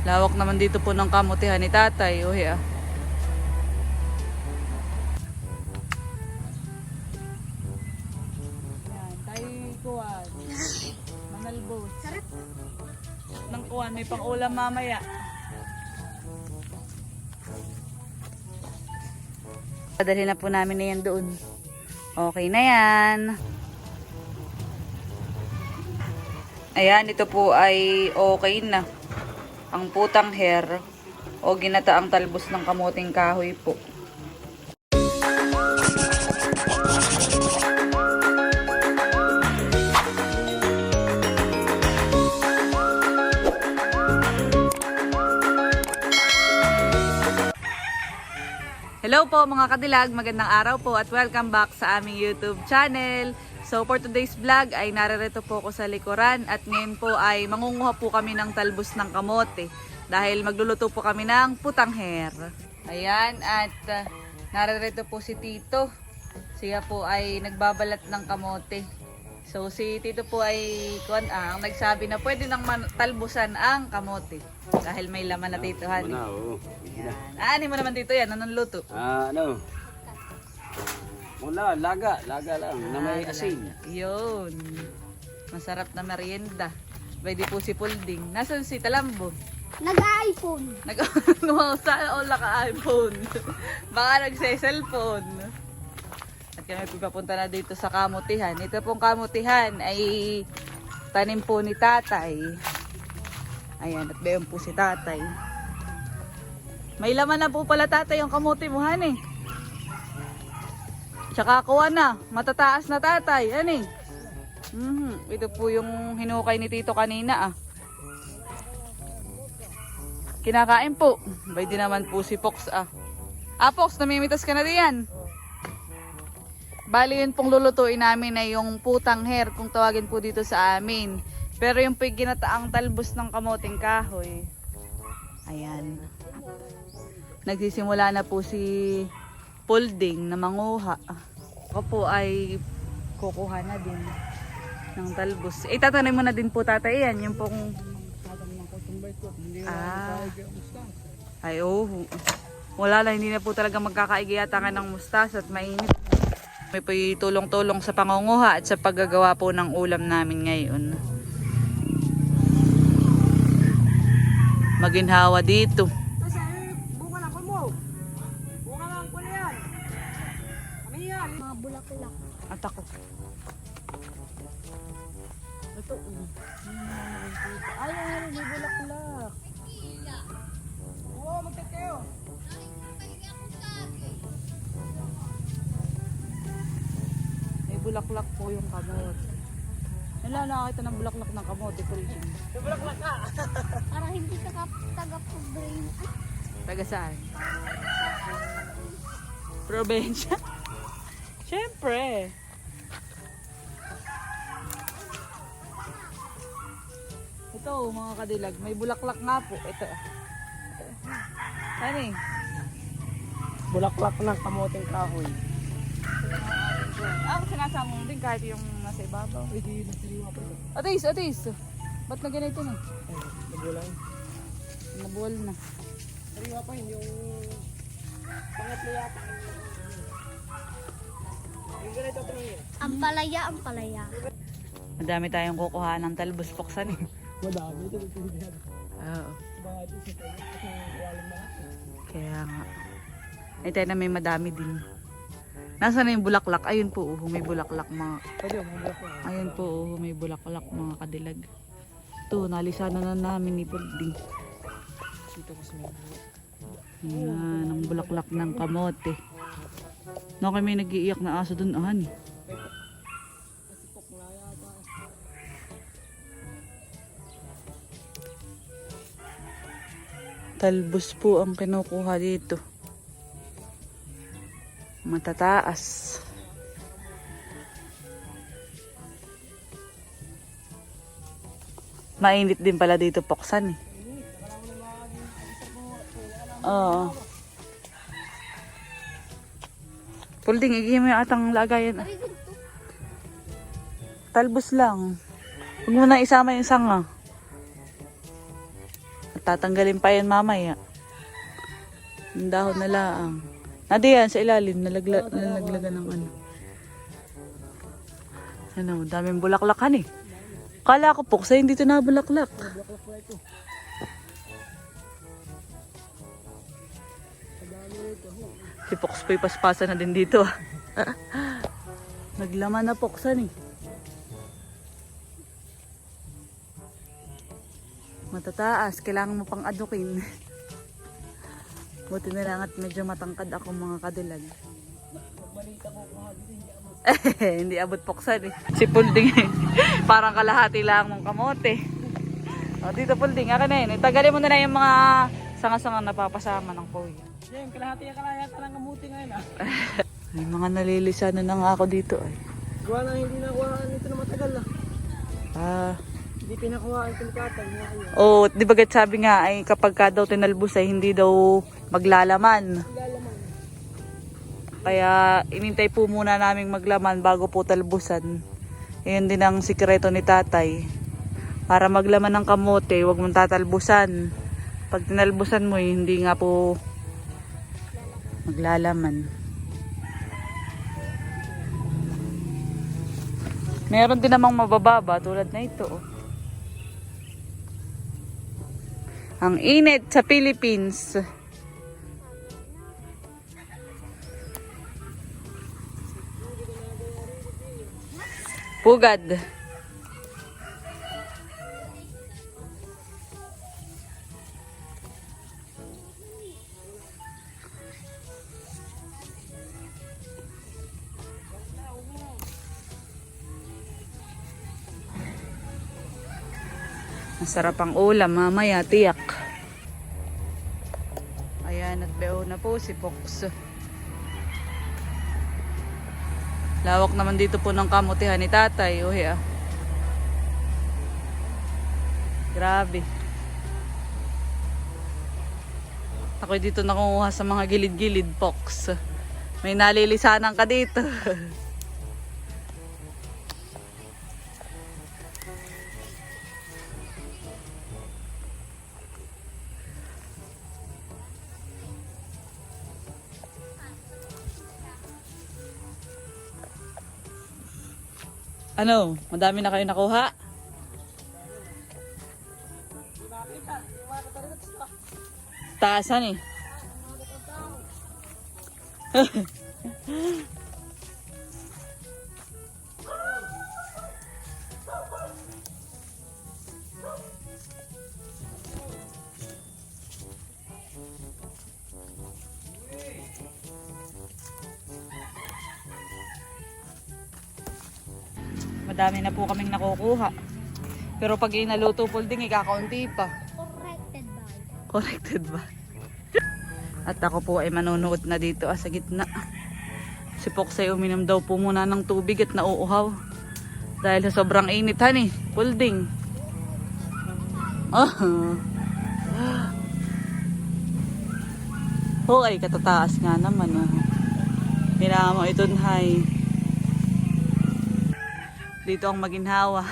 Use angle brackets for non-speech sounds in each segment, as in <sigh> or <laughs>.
Lawak naman dito po ng kamutihan ni tatay. Uy ah. Yan, tayo kuwan. Manalbos. Sarap. Nang kuwan, may pang ulam mamaya. Padali na po namin na yan doon. Okay na yan. Ayan, ito po ay okay na. Ang putang hair o ginataang talbos ng kamuting kahoy po. Hello po mga kadilag, magandang araw po at welcome back sa aming YouTube channel. So for today's vlog ay naririto po ako sa likuran at ngayon po ay mangunguha po kami ng talbos ng kamote dahil magluluto po kami ng putang hair. Ayan at uh, naririto po si Tito. Siya po ay nagbabalat ng kamote. So si Tito po ay kuan ah, ang nagsabi na pwede nang talbusan ang kamote dahil may laman na Tito Hani. Ano, oo. Yan. Ani mo naman dito yan, anong luto? Ah, ano? Wala, laga. Laga lang. Na may asin. Yun. Masarap na merienda. Pwede po si Pulding. Nasaan si Talambo? Nag-iPhone. Nag sa ola ka iPhone. Baka nagse-cellphone. At kami pupunta na dito sa kamutihan. Ito pong kamutihan ay tanim po ni tatay. Ayan, at bayon po si tatay. May laman na po pala tatay yung kamuti mo, hani. Tsaka kuha na, matataas na tatay, hani. Mhm, Ito po yung hinukay ni Tito kanina ah. Kinakain po. Pwede naman po si Fox ah. Ah, Fox, namimitas ka na diyan. Bali yun pong lulutuin namin ay yung putang hair kung tawagin po dito sa amin. Pero yung po yung ginataang talbos ng kamoting kahoy. Ayan. Nagsisimula na po si Pulding na manguha. Ako po ay kukuha na din ng talbos. Eh, tatanim mo na din po tatay yan. Yung pong... Ah. Ay, oo. Wala lang, hindi na po talaga magkakaigiyatangan ng mustas at mainit. May po tulong-tulong sa pangunguha at sa paggagawa po ng ulam namin ngayon. Maginhawa dito. Taga saan? Probinsya? <laughs> Siyempre. Ito, mga kadilag, may bulaklak nga po. Ito. Ano eh? Bulaklak ng kamoting kahoy. Ah, sinasama mo din kahit yung nasa ibabaw. Siliwa pa ito. Atis, atis. Ba't na ganito na? Nagulang. Nabuwal na. Siliwa pa yun yung pangatlo yata. Yung ganito ito yun. Ang palaya, ang palaya. Madami tayong kukuha ng talbos poksan eh. Madami ito. Ito yan. Oo. Kaya nga. Ay tayo na may madami din. Nasaan na yung bulaklak? Ayun po, oh, may bulaklak mga... Bulaklak. Ayun po, oh, may bulaklak mga kadilag. Ito, nalisanan na namin ni Pulding. Dito kasi may Yan, ang bulaklak ng kamote. No, kami nag-iiyak na aso dun, ahan. Talbos po ang kinukuha dito. Matataas. Mainit din pala dito poksan eh. Oo. Pulding, igigim mo yung atang lagayan. Talbos lang. Huwag mo na isama yung sanga. Tatanggalin pa yan mamaya. Ang dahon na laang. Nadi yan, sa ilalim, nalagla, nalaglagan ng ano. Ano, daming bulaklakan eh. Kala ko po, kasi hindi ito na bulaklak. Si Fox Poy paspasa na din dito. <laughs> Naglaman na Foxan eh. Matataas, kailangan mo pang adukin. Buti na lang at medyo matangkad ako mga kadilag. <laughs> hindi abot Foxan eh. Si Pulding eh. <laughs> Parang kalahati lang mong kamote. O dito Pulding, akin na yun. Itagalin mo na lang yung mga sanga-sanga napapasama ng poy. Yan, kalahati ka kalaya talang kamuti ngayon ah. <laughs> May mga nalilisanan na nga ako dito ay. Gawa na hindi nakuhaan ito na matagal ah. Ah, Hindi pinakuhaan ito ni tatay nga ayun. oh, di ba gat sabi nga ay kapag ka daw tinalbus ay hindi daw maglalaman. Lalaman. Kaya inintay po muna naming maglaman bago po talbusan. Yun din ang sikreto ni tatay. Para maglaman ng kamote, huwag mong tatalbusan. Pag tinalbusan mo, eh, hindi nga po maglalaman. Meron din namang mabababa tulad na ito. oh. Ang init sa Philippines. Pugad. Masarap ang ulam mamaya, tiyak. Ayan, at beo na po si Fox. Lawak naman dito po ng kamutihan ni tatay. Uhi ah. Grabe. Ako dito nakunguha sa mga gilid-gilid, Fox. May nalilisanan ka dito. <laughs> ano? Madami na kayo nakuha? Taasan eh. <laughs> Madami na po kaming nakukuha. Pero pag inaluto po ding ikakaunti pa. Corrected by. Corrected ba? At ako po ay manonood na dito ah, sa gitna. Si Pox ay uminom daw po muna ng tubig at nauuhaw. Dahil sa sobrang init han eh. Pulding. Oh. Oh ay katataas nga naman ah. Kailangan mo itunhay. Dito ang maginhawa.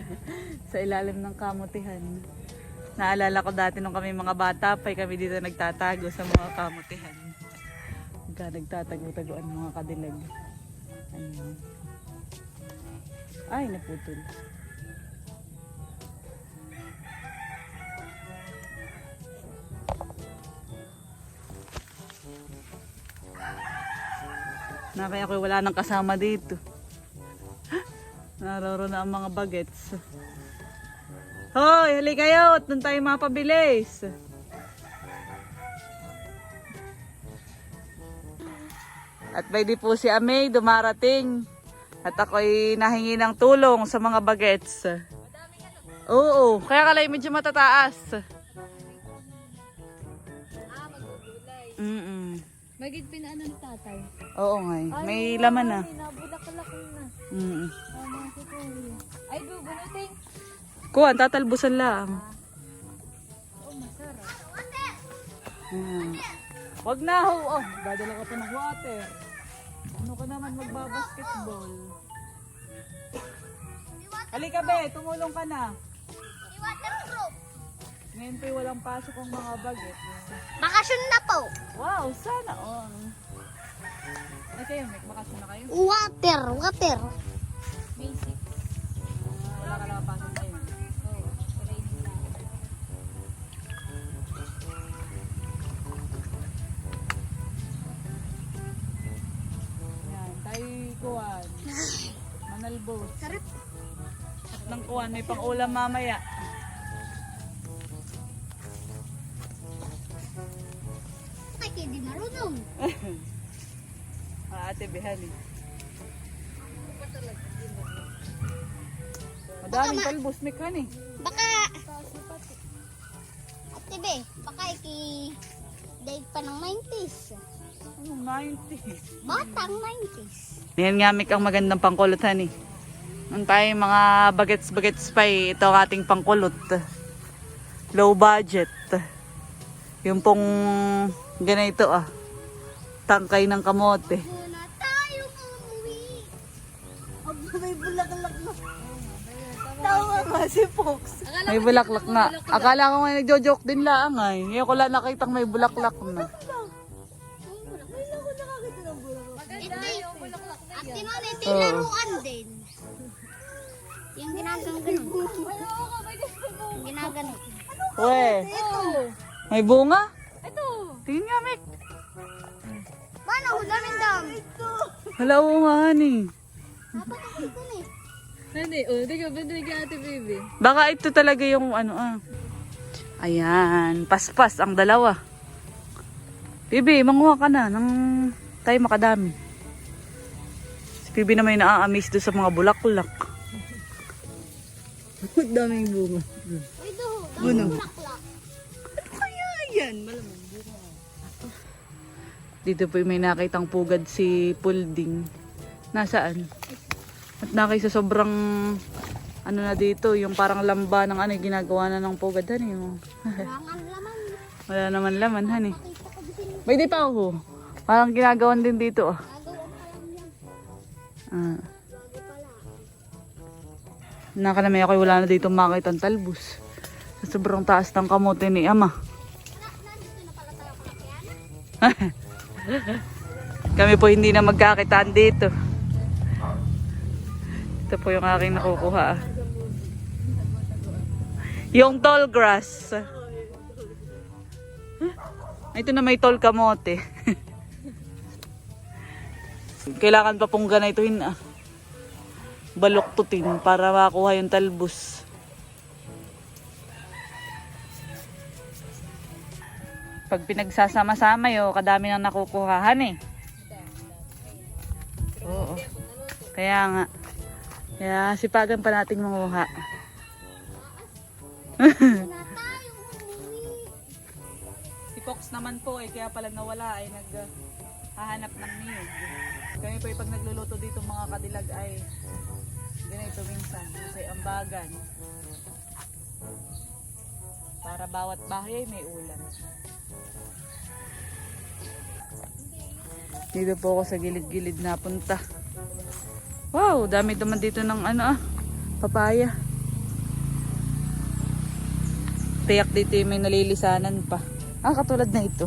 <laughs> sa ilalim ng kamutihan. Naalala ko dati nung kami mga bata pa, kami dito nagtatago sa mga kamutihan. Pagka nagtatago-taguan mga kadilag. Ayun. Ay, naputol. Na kaya ko wala nang kasama dito. Naroon na ang mga bagets. Hoy, hali kayo. Doon tayo mapabilis. At by di po si Amay dumarating. At ako'y nahingi ng tulong sa mga bagets. Oo, kaya kalay medyo matataas. Magugulay. Mm Magig pinaano ni tatay. Oo nga, eh. may laman na. Nabulakalak na. Mm Tama Ay, bubunutin. Kuha, tatalbusan lang. Oh, masarap. Mm. Wag na ho. Oh, dadala ka pa ng water. Ano ka naman magbabasketball? Halika be, tumulong ka na. I-waterproof. Ngayon po walang pasok ang mga bagets. Bakasyon na po. Wow, sana all. Ay kayo, Mick, bakasyon na kayo? Water, water. Kuwan, may pang ulam mamaya. Ay, hindi marunong. <laughs> Ah, ate Behali. Madaming talbos, Mick, hani. Baka... Ate be, baka iki... Daig pa ng 90s. Ano, 90. Batang 90s. Yan nga, Mick, ang magandang pangkulot, hani. Ang tayo mga bagets-bagets pa eh. Ito ang ating pangkulot. Low budget. Yung pong ganito ah. Tangkay ng kamote. Muna tayo umuwi. Aba, may bulaklak na. Tawa nga si Fox. May bulaklak nga. Akala ko nga nagjo-joke din lang ay. Ngayon ko lang nakitang may bulaklak na. At yung laruan din. Yung ginagang ganun. Yung ginaganon. We, may bunga? Ito. Tingin nga, Mick. Paano? Daming dami. Hala, oo nga, eh. Nani, oh, di ka ba kay ate baby? Baka ito talaga yung ano ah. Ayan, paspas ang dalawa. Bibi, manguha ka na ng tayo makadami. Si Bibi na may naa-amaze doon sa mga bulaklak. Daming bunga. Uy, do. Daming bulaklak. Kaya yan, malamang Dito po may nakitang pugad si Pulding. Nasaan? At nakay sa sobrang ano na dito, yung parang lamba ng ano, ginagawa na ng pugad. Ano yung... Wangan laman. Wala naman laman, hani. May di pa ako. Parang ginagawan din dito. ah. Yan. Ah. Bago pala. Naka na may ako wala na dito makita ang talbos. Sa sobrang taas ng kamote ni Ama. <laughs> Kami po hindi na magkakitaan dito. Ito po yung aking nakukuha. Yung tall grass. Ito na may tall kamote. <laughs> Kailangan pa pong ganituhin ah. Baluktutin para makuha yung talbos. Pag pinagsasama-sama yo, kadami nang nakukuhahan eh. Oo. Kaya nga. Kaya sipagan pa nating manguha. <laughs> Si Fox naman po eh, kaya pala nawala ay nag hahanap ng niyog. Kami po eh, pag nagluluto dito mga kadilag ay ganito minsan, kasi ambagan. Para bawat bahay ay may ulam. Dito po ako sa gilid-gilid napunta. Wow, dami naman dito ng ano ah, papaya. Tiyak dito may nalilisanan pa. Ah, katulad na ito.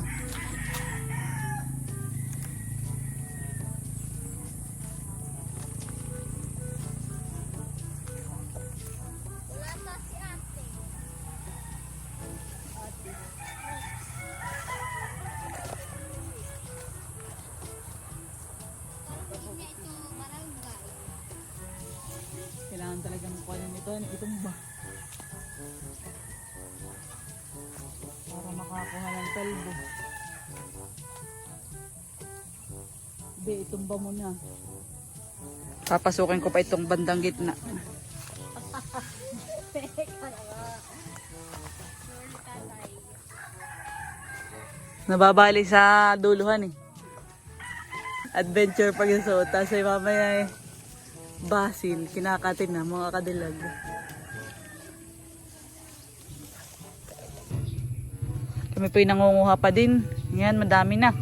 Talbo. Hindi, itumba mo na. Papasukin ko pa itong bandang gitna. Nababali sa duluhan eh. Adventure pag yung suot. Tapos ay mamaya eh. Basil, kinakatin na mga kadilag. Kami po yung nangunguha pa din. Yan, madami na.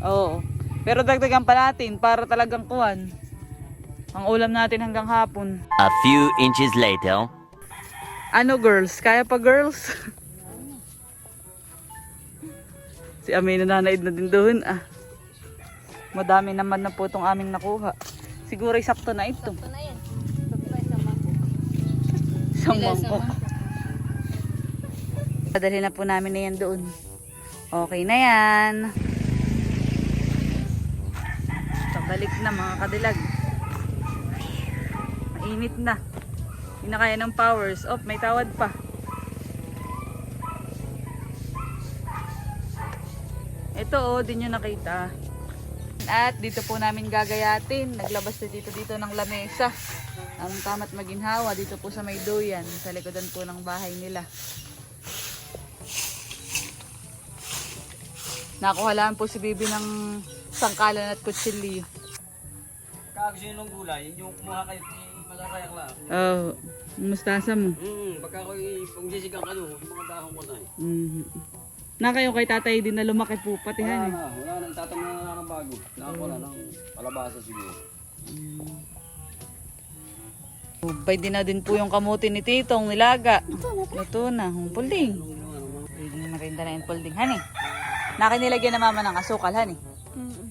Oo. Pero dagdagan pa natin para talagang kuwan. Ang ulam natin hanggang hapon. A few inches later. Ano girls? Kaya pa girls? si Amina nanaid na din doon ah. Madami naman na po itong aming nakuha. Siguro ay sakto na ito. Ito na yan. Ito pa isang mangkok. Isang Ilan sa mangkok. Padali na po namin na yan doon. Okay na yan. Pabalik na mga kadilag. Mainit na. Hindi ng powers. Oh, may tawad pa. Ito oh, di nyo nakita. At dito po namin gagayatin. Naglabas na dito dito ng lamesa. Ang tamat maginhawa dito po sa may duyan. Sa likodan po ng bahay nila. Nakuha lang po si Bibi ng sangkalan at kutsilyo. Kakagusto nyo ng gulay, yung kumuha kayo, malakayak lang. Oh, mustasa mo. Hmm, baka ko kung sisigang kayo, yung mga dahon ko na eh. Mhm. Na kayo kay tatay din na lumaki po Wala patihan eh. na, wala na, tatamnan na lang ng bago. Nakakuha na ng palabasa siguro. Pwede na din po yung kamuti ni Titong nilaga. Ito na, humpalding. Pwede na rin na yung pulding, hani. Nakinilagyan na mama ng asukal, hani. Mm.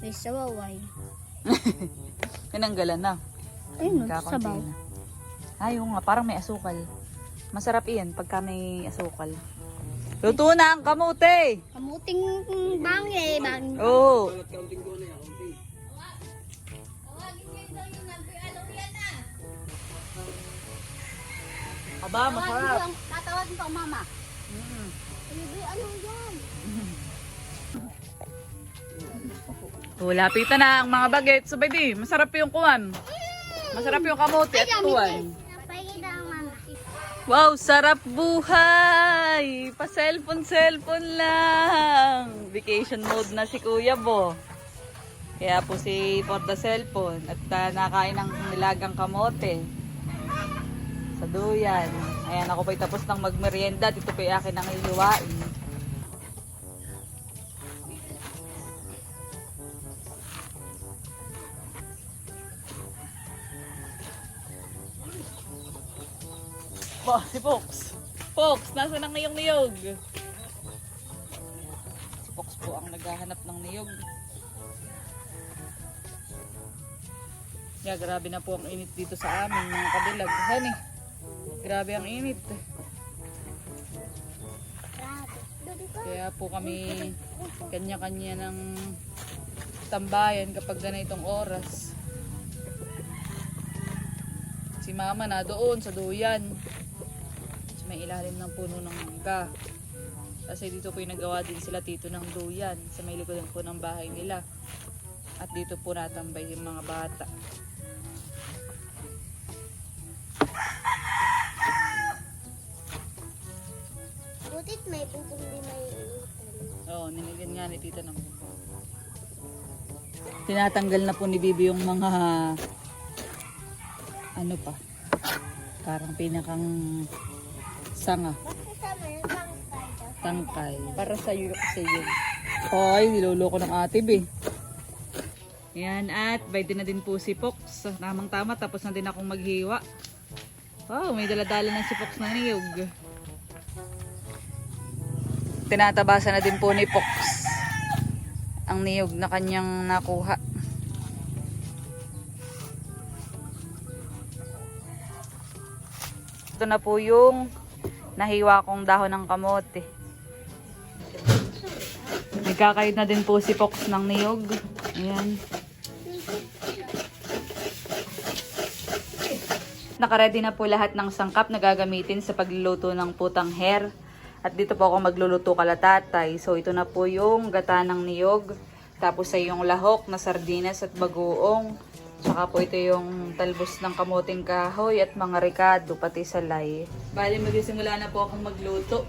May sawaway. <laughs> Tinanggalan na. Ayun, no, Kakunti sabaw. na. Ay, oo nga, parang may asukal. Masarap iyan pagka may asukal. Luto na ang kamuti! Kamuting bangi, bangi. Oo. Aba, masarap. Tatawagin ko ang mama. <laughs> Bibi, ano yan? Oh, lapitan na ang mga bagets. So, baby, masarap yung kuwan. Masarap yung kamote at kuwan. Wow, sarap buhay! Pa-cellphone-cellphone lang. Vacation mode na si Kuya Bo. Kaya po si for the cellphone at uh, nakain ng nilagang kamote. Sa duyan. Ayan, ako po'y tapos ng magmerienda. Dito po'y akin ang hihiwain. Ba, si Fox. Fox, nasa nang niyog niyog? Si Fox po ang naghahanap ng niyog. Yeah, grabe na po ang init dito sa amin, mga kabilag. Honey, grabe ang init. Kaya po kami kanya-kanya ng tambayan kapag ganitong oras. Si mama na doon sa duyan. Sa may ilalim ng puno ng mangga. Kasi dito po yung nagawa din sila tito ng duyan sa may likodan po ng bahay nila. At dito po natambay yung mga bata. Butit may pupong di may Oo, ninigyan nga ni tita ng Tinatanggal na po ni Bibi yung mga ano pa parang pinakang sanga tangkay. para sa iyo kasi yun Hoy, niloloko ng ate be. Yan at by din na din po si Fox. Tamang tama tapos na din akong maghiwa. Wow, may daladala ng si Fox na niyog. Tinatabasa na din po ni Fox ang niyog na kanyang nakuha. Ito na po yung nahiwa kong dahon ng kamote. Nagkakayod na din po si Fox ng niyog. Ayan. Nakaready na po lahat ng sangkap na gagamitin sa pagluluto ng putang hair. At dito po ako magluluto kalatatay. So ito na po yung gata ng niyog. Tapos ay yung lahok na sardinas at bagoong. Tsaka po ito yung talbos ng kamuting kahoy at mga ricado pati salay. Bali magsisimula na po akong magluto.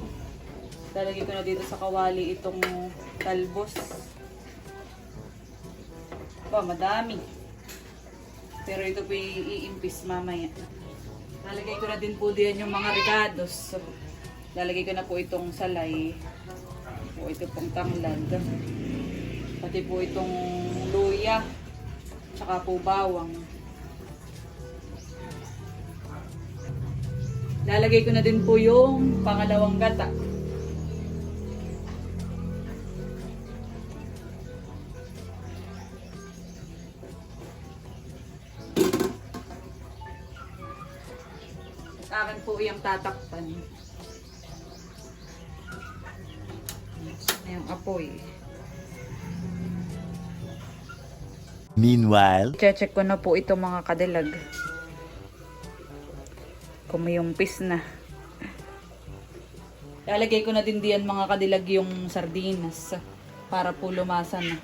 Lalagay ko na dito sa kawali itong talbos. Ba, madami. Pero ito po iimpis mamaya. Lalagay ko na din po diyan yung mga ricados. So, lalagay ko na po itong salay. Po ito pong tanglad. Pati po itong luya. Tsaka po bawang. Lalagay ko na din po yung pangalawang gata. Akin po yung tatakpan. Apoy. Meanwhile, Check ko na po ito mga kadilag. Kung may umpis na. Lalagay ko na din diyan mga kadilag yung sardinas para po lumasa na.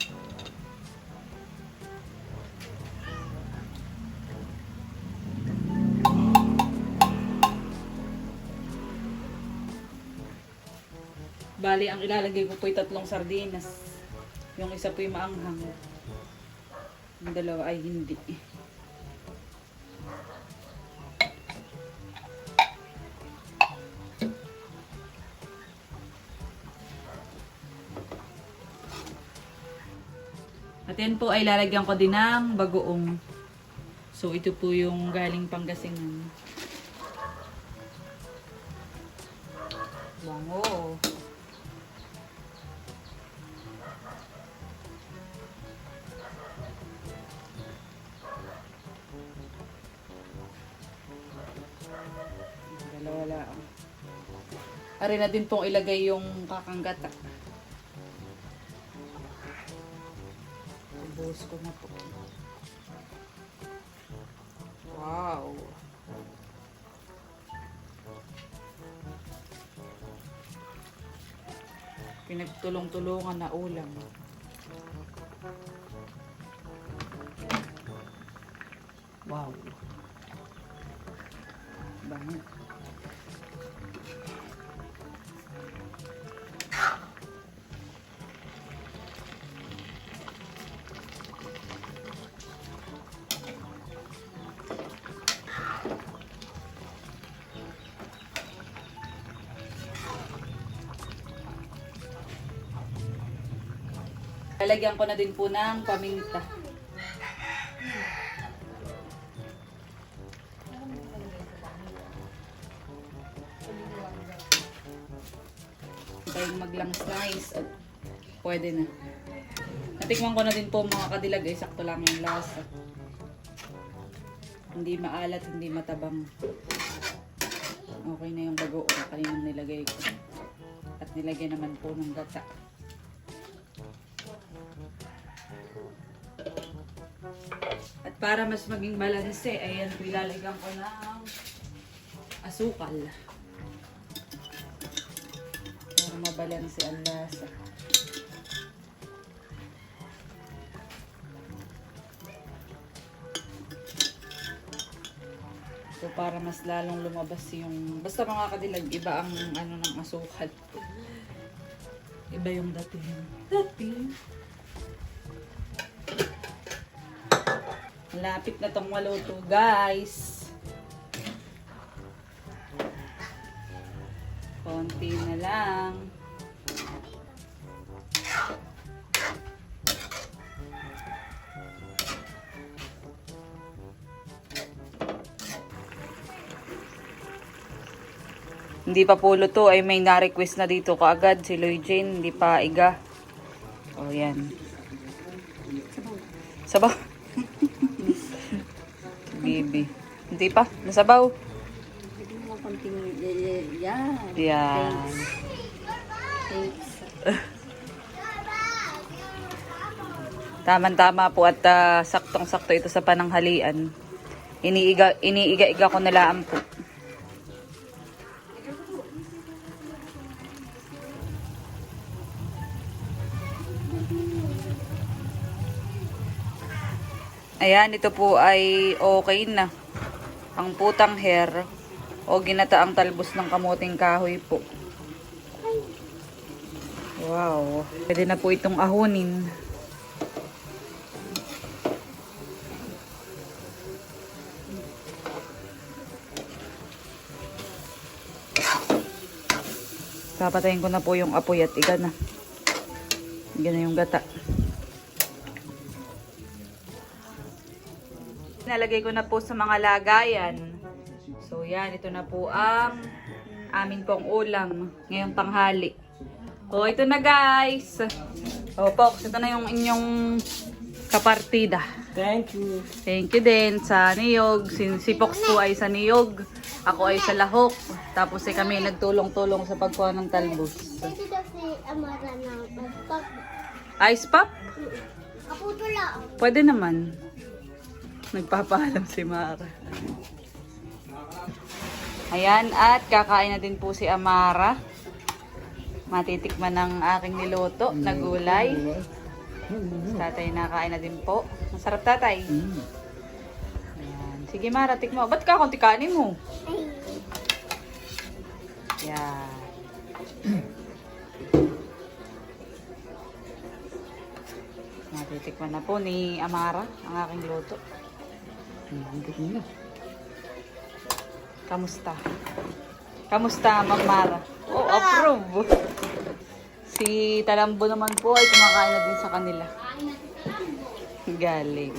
Bali, ang ilalagay ko po ay tatlong sardinas. Yung isa po yung maanghang. Yung dalawa ay hindi. At yan po ay lalagyan ko din ng bagoong. So ito po yung galing Pangasinan. Bango. Ari na din pong ilagay yung kakanggata. Ibuhos ko na po. Wow. Pinagtulong-tulungan na ulam. Lalagyan ko na din po ng paminta. Tayo maglangs-langs at pwede na. Natikman ko na din po mga kadilag ay sakto lang yung lasa. Hindi maalat, hindi matabang. Okay na yung bago o kaninang nilagay ko. At nilagyan naman po ng gata. At para mas maging balanse, ayan, nilalagyan ko ng asukal. Para mabalanse ang lasa. So para mas lalong lumabas yung basta mga kadilag iba ang ano ng asukal. Iba yung dating. Dating. Malapit na tong maluto, guys. Konti na lang. Hindi pa po luto ay may na-request na dito kaagad si Lloyd Jane, hindi pa iga. O yan. Sabaw. Bibi. Hindi pa. Nasabaw. Hindi mo konting yan. Yan. Thanks. Tama-tama po at ah, saktong-sakto ito sa pananghalian. Iniiga, iniiga-iga ko na lang po. Ayan, ito po ay okay na. Ang putang hair o ginataang talbos ng kamuting kahoy po. Wow. Pwede na po itong ahunin. Papatayin ko na po yung apoy at iga na. Iga na yung gata. Nalagay ko na po sa mga lagayan. So yan, ito na po ang amin pong ulam ngayong tanghali. O ito na guys. O Pox, ito na yung inyong kapartida. Thank you. Thank you din sa niyog. Si, si Pox po ay sa niyog. Ako ay sa lahok. Tapos ay kami nagtulong-tulong sa pagkuha ng talbos. Pwede daw si Amara na magpag... Ice pop? Kaputo lang. Pwede naman. Nagpapaalam si Mara. Ayan, at kakain na din po si Amara. Matitikman ng aking niluto na gulay. Tatay nakain na din po. Masarap tatay. Ayan. Sige Mara, tikmo. Ba't ka konti kanin mo? Ay, Yan. Matitikman na po ni Amara ang aking luto. Kamusta? Kamusta, Ma'am Mara? Oh, approve. Si Talambo naman po ay kumakain na din sa kanila. Galing.